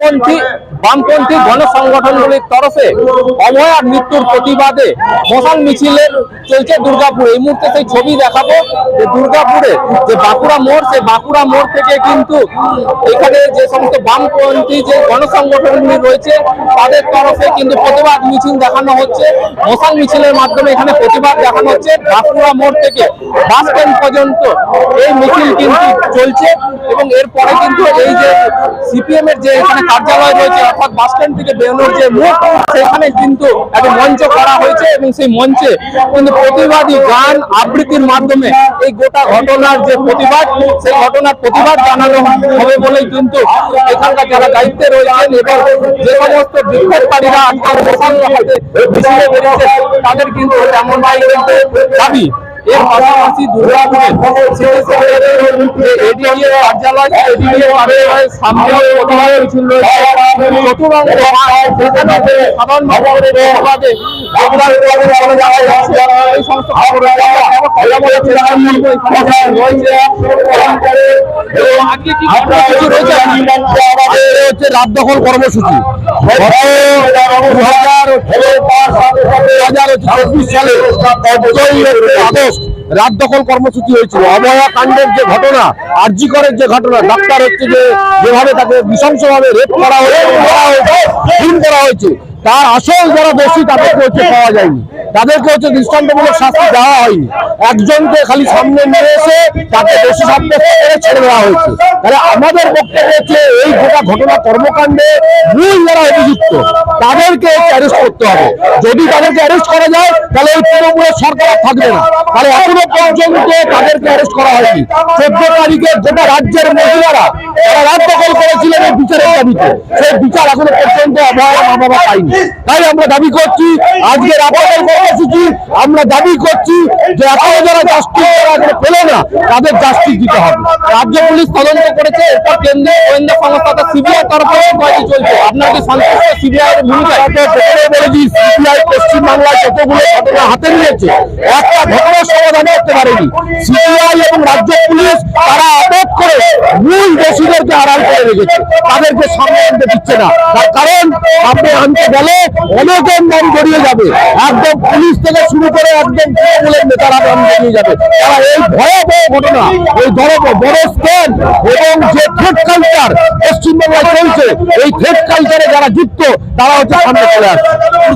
বামপন্থী বামপন্থী গণসংগঠনগুলির তরফে অভয়ার মৃত্যুর প্রতিবাদে মশাল মিছিলের চলছে দুর্গাপুরে। এই মুহূর্তে সেই ছবি দেখাবো যে দুর্গাপুরে যে বাঁকুড়া মোড়, সেই বাঁকুড়া মোড় থেকে কিন্তু এখানে যে সমস্ত বামপন্থী যে গণসংগঠনগুলি রয়েছে, তাদের তরফে কিন্তু প্রতিবাদ মিছিল দেখানো হচ্ছে। মশাল মিছিলের মাধ্যমে এখানে প্রতিবাদ দেখানো হচ্ছে। বাঁকুড়া মোড় থেকে বাস স্ট্যান্ড পর্যন্ত এই মিছিল কিন্তু চলছে এবং এরপরে কিন্তু এই যে সিপিএম এর যে এখানে কার্যালয় রয়েছে, অর্থাৎ বাস স্ট্যান্ড থেকে বেরোনোর যে মুখ, সেখানে কিন্তু একটা মঞ্চ করা হয়েছে এবং সেই মঞ্চে কিন্তু প্রতিবাদী গান আবৃত্তির মাধ্যমে এই গোটা ঘটনার যে প্রতিবাদ, সেই ঘটনার প্রতিবাদ জানানো হবে বলেই কিন্তু এখানকার যারা দায়িত্বে রয়েছেন এবং যে সমস্ত বিক্ষোভকারীরা হাতে বেরিয়েছে, তাদের কিন্তু কিন্তু দাবি। এর পাশাপাশি দুর্গাপুরে সিটি সেক্রেটারির যে এডিএ কার্যালয় এডিএ কার্যালয়ের সামনে প্রতিবাদ মিছিল রয়েছে চতুরঙ্গ সাধারণ ভবনের এই সমস্ত খবর রাত দখল কর্মসূচি রাত দখল কর্মসূচি হয়েছিল অবয়া কাণ্ডের যে ঘটনা আরজি করের যে ঘটনা ডাক্তার হচ্ছে যে যেভাবে তাকে নৃশংসভাবে রেপ করা হয়েছে করা হয়েছে তার আসল যারা দোষী হচ্ছে পাওয়া যায়নি। তাদেরকে হচ্ছে দৃষ্টান্তমূলক শাস্তি দেওয়া হয়নি। একজনকে খালি সামনে নিয়ে এসে তাকে দোষী সাব্যস্ত করে ছেড়ে দেওয়া হয়েছে। তাহলে আমাদের বক্তব্য হচ্ছে এই গোটা ঘটনা কর্মকাণ্ডে মূল যারা অভিযুক্ত। তাদেরকে অ্যারেস্ট করতে হবে। যদি তাদেরকে অ্যারেস্ট করা যায়, তাহলে এই তৃণমূলের সরকার থাকবে না। তাহলে এখনও পর্যন্ত তাদেরকে অ্যারেস্ট করা হয়নি। চোদ্দ তারিখে গোটা রাজ্যের মহিলারা তারা রাত দখল করেছিলেন এই বিচারের দাবিতে, সেই বিচার এখনও পর্যন্ত তাই আমরা দাবি করছি আমরা দাবি করছি যে এখনও যারা জাস্টিস এখনও পেলে না, তাদের জাস্টিস দিতে হবে। রাজ্য পুলিশ তদন্ত করেছে, এরপর গোয়েন্দা সংস্থা সিবিআই তরফে চলছে। সিবিআই এর বলেছি সিবিআই পশ্চিমবাংলায় যতগুলো ঘটনা হাতে নিয়েছে, একটা ঘটনার সমাধান করতে পারেনি। সিবিআই এবং রাজ্য পুলিশ, তারা মূল দোষীদেরকে আড়াল করে রেখেছে। তাদেরকে সামনে আনতে দিচ্ছে না। তার কারণ, সামনে আনতে গেলে অনেকের নাম জড়িয়ে যাবে। একদম পুলিশ থেকে শুরু করে একদম তৃণমূলের নেতারা নাম জড়িয়ে যাবে। তারা এই ভয়াবহ ঘটনা, এই বড় বড় স্ক্যাম এবং যে থ্রেড কালচার পশ্চিমবাংলায় চলছে, এই থ্রেড কালচারে যারা যুক্ত, তারা হচ্ছে সামনে চলে আসছে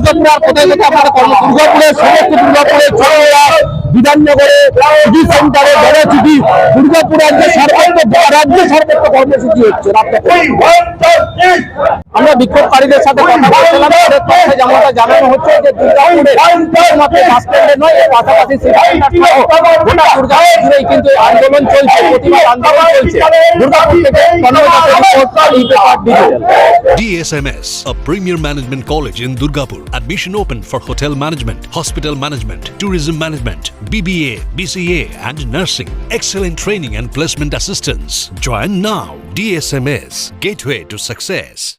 দুর্গাপুরে কোথায় কোথায় আপনারা কর্ম দুর্গাপুরে সমস্ত দুর্গাপুরে চড়িয়া বিধাননগরে সিটি সেন্টারে সিটি দুর্গাপুরে আজকে সর্বত্র রাজ্যে সর্বত্র কর্মসূচি হচ্ছে। আমরা বিক্ষোভকারীদের সাথে কথা বলছিলাম। তাদের যেমনটা জানানো হচ্ছে যে দুর্গাপুরে শুধুমাত্র বাস স্ট্যান্ডে নয় এর পাশাপাশি গোটা দুর্গাপুর জুড়েই কিন্তু আন্দোলন চলছে প্রতিবাদ আন্দোলন চলছে। দুর্গাপুর থেকে DSMS, a premier management college in Durgapur. Admission open for hotel management, hospital management, tourism management, BBA, BCA, and nursing. Excellent training and placement assistance. Join now. DSMS, gateway to success.